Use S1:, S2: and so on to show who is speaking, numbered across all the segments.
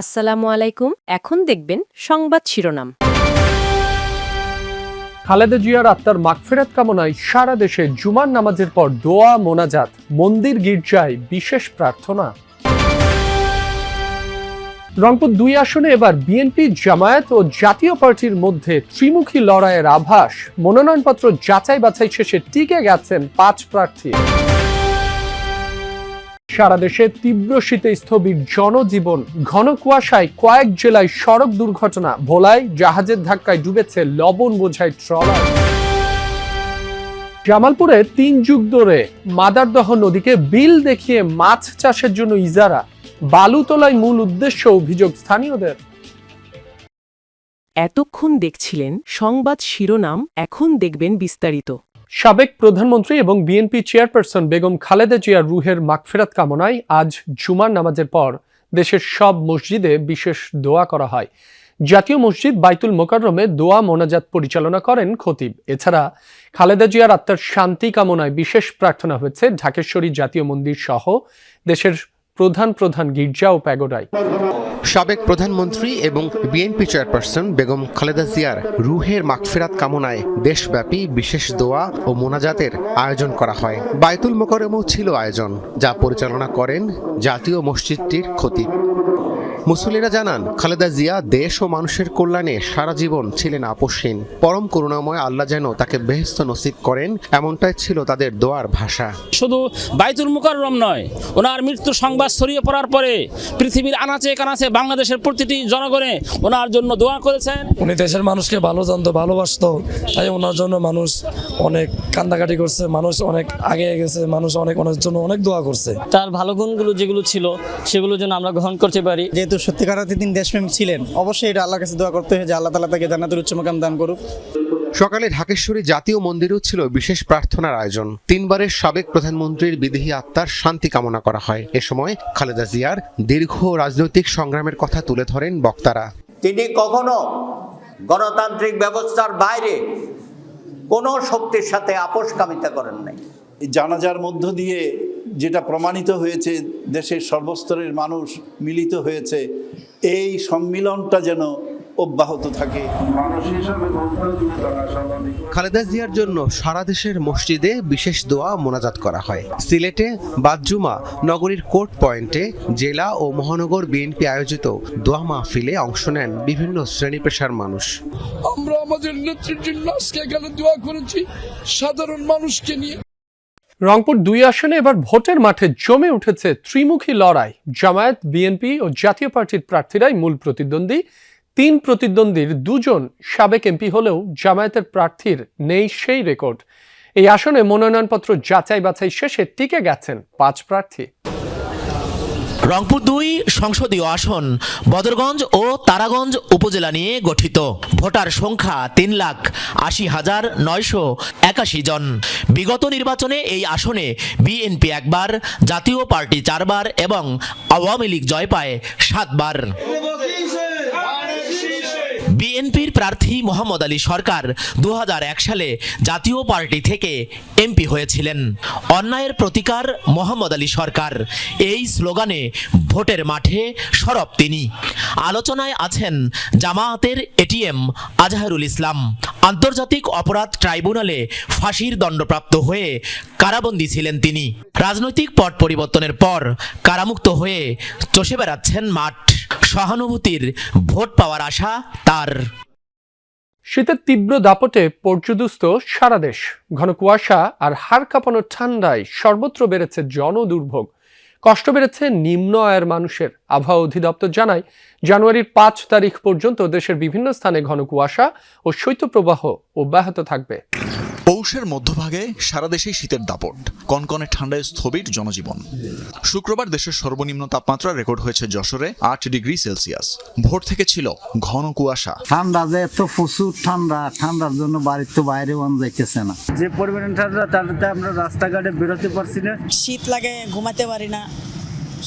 S1: আসসালামু আলাইকুম। এখন দেখবেন সংবাদ শিরোনাম।
S2: খালেদা জিয়ার আত্মার মাগফেরাত কামনায় সারা দেশে জুমার নামাজের পর দোয়া, মোনাজাত, মন্দির গির্জায় বিশেষ প্রার্থনা। রংপুর দুই আসনে এবার বিএনপি জামায়াত ও জাতীয় পার্টির মধ্যে ত্রিমুখী লড়াইয়ের আভাস। মনোনয়নপত্র যাচাই বাছাই শেষে টিকে গেছেন পাঁচ প্রার্থী। সারা দেশে তীব্র শীতে স্থবির জনজীবন। ঘন কুয়াশায় কয়েক জেলায় সড়ক দুর্ঘটনা, ভোলায় জাহাজের ধাক্কায় ডুবেছে লবণ বোঝাই ট্রলার। জামালপুরে তিন যুগ ধরে মাদারদহ নদীকে বিল দেখিয়ে মাছ চাষের জন্য ইজারা বালু তোলায় মূল উদ্দেশ্য অভিযোগ স্থানীয়দের।
S1: এতক্ষণ দেখছিলেন সংবাদ শিরোনাম, এখন দেখবেন বিস্তারিত।
S2: সাবেক প্রধানমন্ত্রী এবং বিএনপি চেয়ারপারসন বেগম খালেদা জিয়ার রুহের মাগফেরাত কামনায় আজ জুমার নামাজের পর দেশের সব মসজিদে বিশেষ দোয়া করা হয়। জাতীয় মসজিদ বাইতুল মোকাররমে দোয়া মোনাজাত পরিচালনা করেন খতিব। এছাড়া খালেদা জিয়ার আত্মার শান্তি কামনায় বিশেষ প্রার্থনা হয়েছে ঢাকেশ্বরী জাতীয় মন্দির সহ দেশের প্রধান প্রধান গির্জা ও প্যাগোডায়
S3: সাবেক প্রধানমন্ত্রী এবং বিএনপি চেয়ারপারসন বেগম খালেদা জিয়ার রুহের মাগফিরাত কামনায় দেশব্যাপী বিশেষ দোয়া ও মোনাজাতের আয়োজন করা হয়। বায়তুল মোকরমও ছিল আয়োজন যা পরিচালনা করেন জাতীয় মসজিদটির খতিব। মুসল্লিরা জানান খালেদা জিয়া দেশ ও মানুষের কল্যাণে সারা জীবন ছিলেন আপসহীন পরম করুণাময় আল্লাহ যেন তাকে বেহেস্ত নসিব করেন এমনটাই ছিল তাদের দোয়ার ভাষা।
S4: শুধু বাইতুল মুকাররম নয় ওনার মৃত্যু সংবাদ ছড়িয়ে পড়ার পরে পৃথিবীর আনাচে কানাচে বাংলাদেশের প্রতিটি জনগণে ওনার জন্য দোয়া করেছেন।
S5: উনি দেশের মানুষকে ভালো জানতো ভালোবাসতো তাই ওনার জন্য মানুষ অনেক কান্দাকাটি করছে মানুষ অনেক আগে গেছে মানুষ অনেক ওনার জন্য অনেক দোয়া করছে।
S6: তার ভালো গুণগুলো যেগুলো ছিল সেগুলো যেন আমরা গ্রহণ করতে পারি।
S7: যেহেতু সত্যিকার তিনি দেশপ্রেম ছিলেন অবশ্যই এটা আল্লাহর কাছে দোয়া করতে হয় যে আল্লাহ তালা তাকে জান্নাতের উচ্চ মোকাম দান করুক।
S3: সকালে ঢাকেশ্বরী জাতীয় মন্দিরেও ছিল বিশেষ প্রার্থনার আয়োজন। তিনবারের সাবেক প্রধানমন্ত্রীর বিদেহী আত্মার শান্তি কামনা করা হয়। এ সময় খালেদা জিয়ার দীর্ঘ রাজনৈতিক সংগ্রামের কথা তুলে ধরেন বক্তারা।
S8: তিনি কখনো গণতান্ত্রিক ব্যবস্থার বাইরে কোনো শক্তির সাথে আপোষকামিতা করেন নাই।
S9: জানাজার মধ্য দিয়ে যেটা প্রমাণিত হয়েছে দেশের সর্বস্তরের মানুষ মিলিত হয়েছে এই সম্মিলনটা যেন অব্যাহত থাকে।
S3: খালেদা জিয়ার জন্য সারা দেশের মসজিদে বিশেষ দোয়া মোনাজাত করা হয়। সিলেটে বাদজুমা নগরীর কোর্ট পয়েন্টে জেলা ও মহানগর বিএনপি আয়োজিত দোয়া মাহফিলে অংশ নেন বিভিন্ন শ্রেণি পেশার মানুষ।
S5: আমরা আমাদের নেত্রীর জন্য আজকে এখানে দোয়া করেছি সাধারণ মানুষকে নিয়ে।
S2: রংপুর দুই আসনে এবার ভোটের মাঠে জমে উঠেছে ত্রিমুখী লড়াই। জামায়াত বিএনপি ও জাতীয় পার্টির প্রার্থীরাই মূল প্রতিদ্বন্দ্বী। তিন প্রতিদ্বন্দ্বীর দুজন সাবেক এমপি হলেও জামায়াতের প্রার্থীর নেই সেই রেকর্ড। এই আসনে মনোনয়নপত্র যাচাই বাছাই শেষে টিকে গেছেন পাঁচ প্রার্থী।
S10: রংপুর দুই সংসদীয় আসন বদরগঞ্জ ও তারাগঞ্জ উপজেলা নিয়ে গঠিত। ভোটার সংখ্যা তিন লাখ আশি হাজার নয়শো একাশি জন। বিগত নির্বাচনে এই আসনে বিএনপি একবার, জাতীয় পার্টি চারবার এবং আওয়ামী লীগ জয় পায় সাতবার। বিএনপির প্রার্থী মোহাম্মদ আলী সরকার দু হাজার এক সালে জাতীয় পার্টি থেকে এমপি হয়েছিলেন। অন্যায়ের প্রতিকার মোহাম্মদ আলী সরকার। এই স্লোগানে ভোটের মাঠে সরব তিনি। আলোচনায় আছেন জামায়াতের এটিএম আজহারুল ইসলাম। আন্তর্জাতিক অপরাধ ট্রাইব্যুনালে ফাঁসির দণ্ডপ্রাপ্ত হয়ে কারাবন্দী ছিলেন তিনি। রাজনৈতিক পট পরিবর্তনের পর কারামুক্ত হয়ে চষে বেড়াচ্ছেন মাঠ। সহানুভূতির ভোট পাওয়ার আশা তার
S2: শীতের। তীব্র দাপটে পর্যদুস্ত সারা দেশ। ঘন কুয়াশা আর হাড় কাঁপানো ঠান্ডায় সর্বত্র বেড়েছে জনদুর্ভোগ। কষ্ট বেড়েছে নিম্ন আয়ের মানুষের, আবহাওয়া অধিদপ্তর জানায়। জানুয়ারির পাঁচ তারিখ পর্যন্ত দেশের বিভিন্ন স্থানে ঘন কুয়াশা ও শৈত্যপ্রবাহ অব্যাহত থাকবে।
S11: পৌষের মধ্যভাগে সারা দেশে শীতের দাপট। কনকনে ঠান্ডায় স্থবির জনজীবন। শুক্রবার দেশের সর্বনিম্ন তাপমাত্রা রেকর্ড হয়েছে যশোরে আট ডিগ্রি সেলসিয়াস। ভোর থেকে ছিল ঘন কুয়াশা।
S7: ঠান্ডা যে এত প্রচুর ঠান্ডা ঠান্ডার জন্য বাড়ির তো বাইরে মন যাইতেছে না। যে পরিমাণ ঠান্ডা তাতে আমরা রাস্তাঘাটে বেরোতে পারছি না।
S6: শীত লাগে ঘুমাতে পারি না।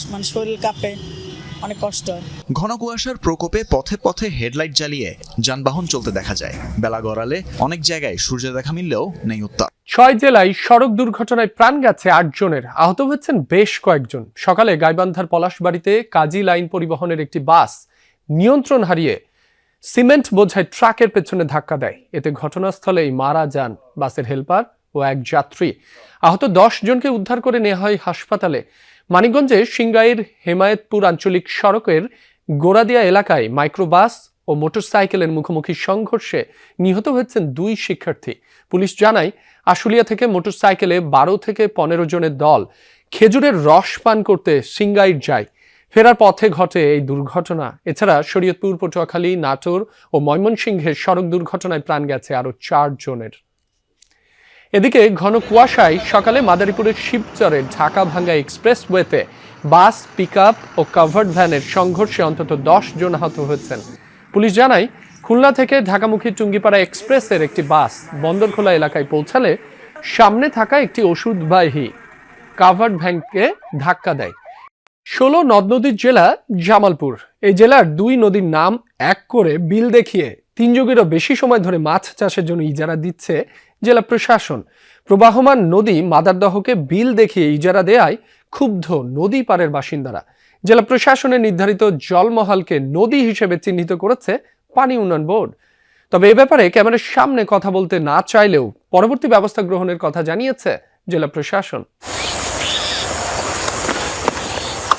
S6: মানে শরীর কাঁপে। অনেক কষ্ট হয়।
S11: ঘন কুয়াশার প্রকোপে পথে পথে হেডলাইট জ্বালিয়ে যানবাহন চলতে দেখা যায়। বেলা গড়ালে অনেক জায়গায় সূর্য দেখা মিললেও নেই উত্তাপ।
S2: ছয় জেলায় সড়ক দুর্ঘটনায় প্রাণ গেছে আটজনের আহত হয়েছেন বেশ কয়েকজন। সকালে গাইবান্ধার পলাশবাড়িতে কাজী লাইন পরিবহনের একটি বাস নিয়ন্ত্রণ হারিয়ে সিমেন্ট বোঝায় ট্রাকের পেছনে ধাক্কা দেয়। এতে ঘটনাস্থলেই মারা যান বাসের হেলপার ও এক যাত্রী। আহত দশ জনকে উদ্ধার করে নেওয়া হয় হাসপাতালে। মানিকগঞ্জে সিংগাইর হেমায়েতপুর আঞ্চলিক সড়কের গোড়াদিয়া এলাকায় মাইক্রোবাস ও মোটরসাইকেলের মুখোমুখি সংঘর্ষে নিহত হয়েছেন দুই শিক্ষার্থী। পুলিশ জানায়, আশুলিয়া থেকে মোটরসাইকেলে বারো থেকে পনেরো জনের দল খেজুরের রস পান করতে সিঙ্গাইর যায়। ফেরার পথে ঘটে এই দুর্ঘটনা। এছাড়া শরীয়তপুর, পটুয়াখালী, নাটোর ও ময়মনসিংহের সড়ক দুর্ঘটনায় প্রাণ গেছে আরও চার জনের। এদিকে ঘন কুয়াশায় সকালে মাদারীপুরের শিবচরের ঢাকা ভাঙ্গা এক্সপ্রেসওয়েতে বাস, পিকআপ ও কাভার্ড ভ্যানের সংঘর্ষে অন্তত দশ জন আহত হয়েছেন। পুলিশ জানায়, খুলনা থেকে ঢাকামুখী টুঙ্গিপাড়া এক্সপ্রেসের একটি বাস বন্দরখোলা এলাকায় পৌঁছালে সামনে থাকা একটি ওষুধবাহী কাভার্ড ভ্যানকে ধাক্কা দেয়। ষোলো নদ নদীর জেলা জামালপুর। এই জেলার দুই নদীর নাম এক করে বিল দেখিয়ে তিন যুগেরও বেশি সময় ধরে মাছ চাষের জন্য ইজারা দিচ্ছে জেলা প্রশাসন। প্রবাহমান নদী মাদারদহকে বিল দেখিয়ে ইজারা দেয়ায় ক্ষুব্ধ নদী পারের বাসিন্দারা। জেলা প্রশাসনের নির্ধারিত জলমহলকে নদী হিসেবে চিহ্নিত করেছে পানি উন্নয়ন বোর্ড। তবে এ ব্যাপারে ক্যামেরার সামনে কথা বলতে না চাইলেও পরবর্তী ব্যবস্থা গ্রহণের কথা জানিয়েছে জেলা প্রশাসন।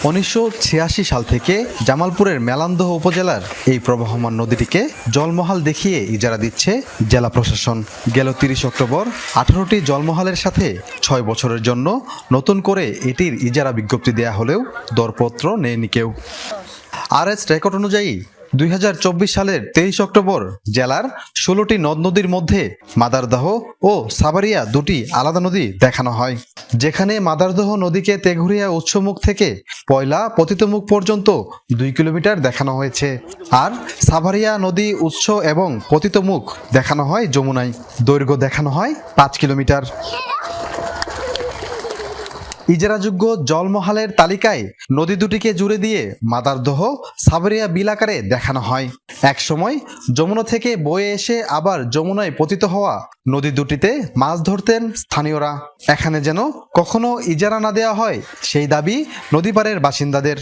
S12: উনিশশো ছিয়াশি সাল থেকে জামালপুরের মেলান্দহ উপজেলার এই প্রবাহমান নদীটিকে জলমহাল দেখিয়ে ইজারা দিচ্ছে জেলা প্রশাসন। গেল তিরিশ অক্টোবর আঠারোটি জলমহালের সাথে ছয় বছরের জন্য নতুন করে এটির ইজারা বিজ্ঞপ্তি দেয়া হলেও দরপত্র নেয়নি কেউ। আর এস রেকর্ড অনুযায়ী দু হাজার চব্বিশ সালের তেইশ অক্টোবর জেলার ষোলোটি নদ নদীর মধ্যে মাদারদহ ও সাবারিয়া দুটি আলাদা নদী দেখানো হয়, যেখানে মাদারদহ নদীকে তেঘুরিয়া উৎসমুখ থেকে পয়লা পতিতমুখ পর্যন্ত দুই কিলোমিটার দেখানো হয়েছে আর সাভারিয়া নদী উৎস এবং পতিতমুখ দেখানো হয় যমুনায়। দৈর্ঘ্য দেখানো হয় পাঁচ কিলোমিটার। ইজারাযোগ্য জলমহালের তালিকায় নদী দুটিকে জুড়ে দিয়ে মাদারদহ সাবরিয়া বিল আকারে দেখানো হয়। একসময় যমুনা থেকে বয়ে এসে আবার যমুনায় পতিত হওয়া নদী দুটিতে মাছ ধরতেন স্থানীয়রা। এখানে যেন কখনো ইজারা না দেওয়া হয় সেই দাবি নদী পাড়ের বাসিন্দাদের।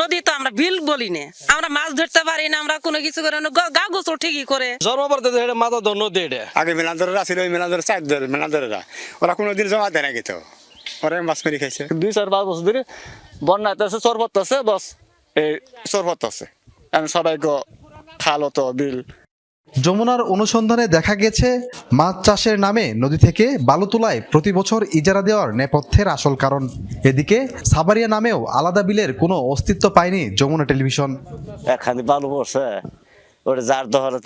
S6: নদী তো আমরা বিল বলি না আমরা মাছ ধরতে পারি না আমরা কোনো কিছু করে না। গা গোসল ঠিকই করে।
S5: জন্মপারতে এটা মাথা ধর নদী
S7: আগে মেলান্দরেরা ছিল ওই মেলান্দর চার ধরে মেলান্দরেরা ওরা কোনো দিন জমা দেয় না কিন্তু। ওরা মাছ মেরে খাইছে।
S5: দুই চার পাঁচ বছর ধরে বন্যা আছে সরবত আছে বস। এই
S7: সরবত আছে। সবাই খাল তো বিল।
S12: যমুনার অনুসন্ধানে দেখা গেছে মাছ চাষের নামে নদী থেকে বালু তোলায় প্রতি বছর ইজারা দেওয়ার নেপথ্যের আসল কারণ। এদিকে সাবারিয়া নামেও আলাদা বিলের কোনো অস্তিত্ব পায়নি যমুনা টেলিভিশন।
S5: একখানি বালু পড়ছে ওটা যার দহর